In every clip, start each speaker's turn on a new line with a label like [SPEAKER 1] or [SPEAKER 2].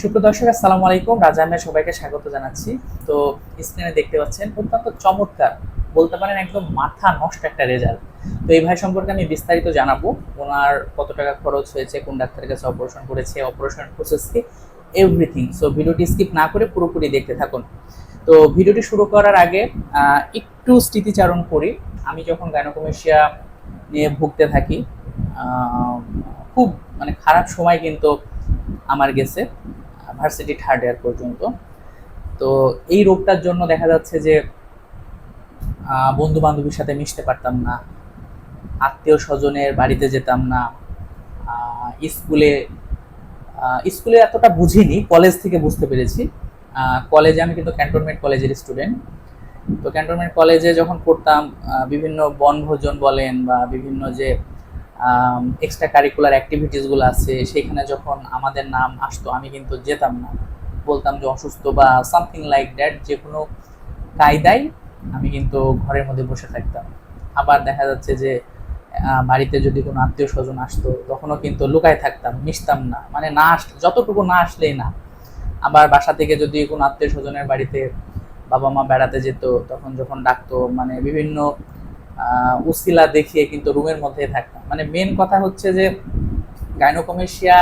[SPEAKER 1] সুপ্রদর্শক আসসালামু আলাইকুম। রাজা আহমেদ সবাইকে স্বাগত জানাচ্ছি। তো স্ক্রিনে দেখতে পাচ্ছেন, অত্যন্ত চমৎকার, বলতে পারেন একদম মাথা নষ্ট একটা রেজাল্ট তো এই ভাই সম্পর্কে আমি বিস্তারিত জানাব, ওনার কত টাকা খরচ হয়েছে, কোন ডাক্তারের কাছে অপারেশন করেছে অপারেশন প্রসেস কি এভরিথিং সো ভিডিওটি স্কিপ না করে পুরোপুরি দেখতে থাকুন। তো ভিডিওটি শুরু করার আগে একটু স্মৃতিচারণ করি। আমি যখন গাইনোকমেশিয়া নিয়ে ভুগতে থাকি খুব মানে খারাপ সময় কিন্তু আমার গেছে। ভার্সিটি থার্ড ইয়ার পর্যন্ত। তো এই রোগটার জন্য দেখা যাচ্ছে যে বন্ধু বান্ধবীর সাথে মিশতে পারতাম না, আত্মীয় স্বজনের বাড়িতে যেতাম না স্কুলে স্কুলে এতটা বুঝিনি, কলেজ থেকে বুঝতে পেরেছি। কলেজে আমি কিন্তু ক্যান্টনমেন্ট কলেজের স্টুডেন্ট। তো ক্যান্টনমেন্ট কলেজে যখন পড়তাম বিভিন্ন বনভোজন বলেন বা বিভিন্ন যে এক্সট্রা কারিকুলার অ্যাক্টিভিটিসগুলো আছে, সেখানে যখন আমাদের নাম আসতো, আমি কিন্তু যেতাম না। বলতাম যে অসুস্থ বা সামথিং লাইক দ্যাট যে কোনো কায়দায় আমি কিন্তু ঘরের মধ্যে বসে থাকতাম। আবার দেখা যাচ্ছে যে বাড়িতে যদি কোনো আত্মীয় স্বজন আসতো, তখনও কিন্তু লুকায় থাকতাম, মিশতাম না। মানে না আস, যতটুকু না আসলেই না। আবার বাসা থেকে যদি কোনো আত্মীয় স্বজনের বাড়িতে বাবা মা বেড়াতে যেত, তখন যখন ডাকতো মানে বিভিন্ন উসিলা দেখিয়ে কিন্তু রুমের মধ্যে থাকতাম। মানে মেন কথা হচ্ছে যে গাইনোকমেশিয়া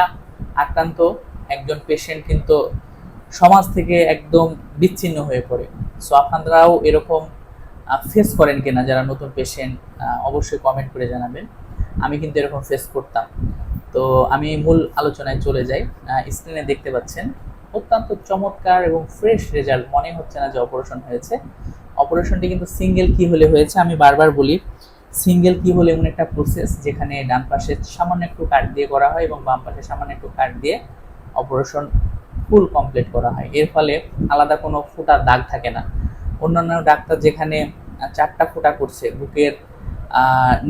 [SPEAKER 1] আক্রান্ত একজন পেশেন্ট কিন্তু সমাজ থেকে একদম বিচ্ছিন্ন হয়ে পড়ে। সো আপনারাও এরকম ফেস করেন কিনা যারা নতুন পেশেন্ট অবশ্যই কমেন্ট করে জানাবেন। আমি কিন্তু এরকম ফেস করতাম। তো আমি মূল আলোচনায় চলে যাই। স্ক্রিনে দেখতে পাচ্ছেন। অত্যন্ত চমৎকার এবং ফ্রেশ রেজাল্ট মনে হচ্ছে না যে অপারেশন হয়েছে। অপারেশনটি কিন্তু সিঙ্গেল কি হলে হয়েছে আমি বারবার বলি। সিঙ্গেল কি হলে এমন একটা প্রসেস যেখানে ডান পাশে সামান্য একটু কাট দিয়ে করা হয় এবং বাম পাশে সামান্য একটু কাট দিয়ে অপারেশন ফুল কমপ্লিট করা হয়। এর ফলে আলাদা কোনো ফুটার দাগ থাকে না। অন্যান্য ডাক্তার যেখানে চারটা ফুটা করছে, বুকের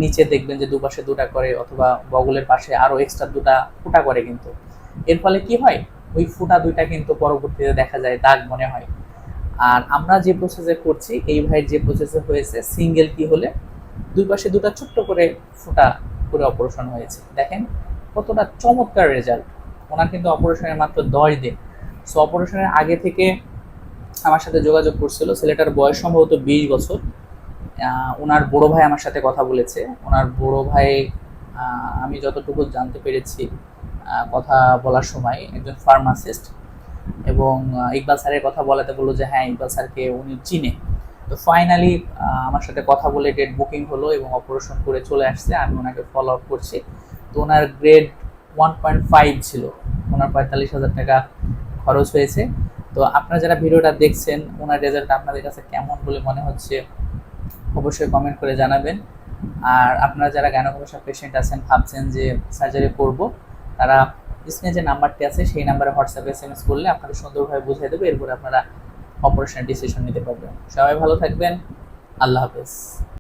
[SPEAKER 1] নিচে দেখবেন যে দুপাশে দুটা করে অথবা বগলের পাশে আরও এক্সট্রা দুটা ফুটা করে কিন্তু। এর ফলে কি হয়? ওই ফুটা দুইটা কিন্তু পরবর্তীতে দেখা যায় দাগ মনে হয়। আর আমরা যে প্রসেসে করছি, এই ভাইয়ের যে প্রসেসে হয়েছে সিঙ্গেল কি হলে? দুই পাশে দুটা ছোট্ট করে ফুটা করে অপারেশন হয়েছে। দেখেন কতটা চমৎকার রেজাল্ট ওনার কিন্তু অপারেশনের মাত্র দশ দিন। সো অপারেশনের আগে থেকে আমার সাথে যোগাযোগ করছিল। ছেলেটার বয়স সম্ভবত বিশ বছর। ওনার বড় ভাই আমার সাথে কথা বলেছে। ওনার বড় ভাই আমি যতটুকু জানতে পেরেছি কথা বলার সময় একজন ফার্মাসিস্ট এবং ইকবাল স্যারের কথা বলাতে বলল যে হ্যাঁ ইকবাল স্যারকে উনি চিনে। তো ফাইনালি আমার সাথে কথা বলে ডেট বুকিং হলো এবং অপারেশন করে চলে আসছে। আমি ওনাকে ফলো আপ করছি। তো ওনার গ্রেড ওয়ান পয়েন্ট ফাইভ ছিল। ওনার পঁয়তাল্লিশ হাজার টাকা খরচ হয়েছে। তো আপনারা যারা ভিডিওটা দেখছেন, ওনার রেজাল্ট আপনাদের কাছে কেমন বলে মনে হচ্ছে, অবশ্যই কমেন্ট করে জানাবেন। আর আপনারা যারা গায়নোকমেশিয়া পেশেন্ট আছেন, ভাবছেন যে সার্জারি করব তারা স্ক্রিনে যে নাম্বারটি আছে, সেই নাম্বারে হোয়াটসঅ্যাপে এস এম এস করলে আপনাকে সুন্দরভাবে বুঝিয়ে দেবে, এরপরে আপনারা অপারেশনের ডিসিশন নিতে পারবেন। সবাই ভালো থাকবেন। আল্লাহ হাফেজ।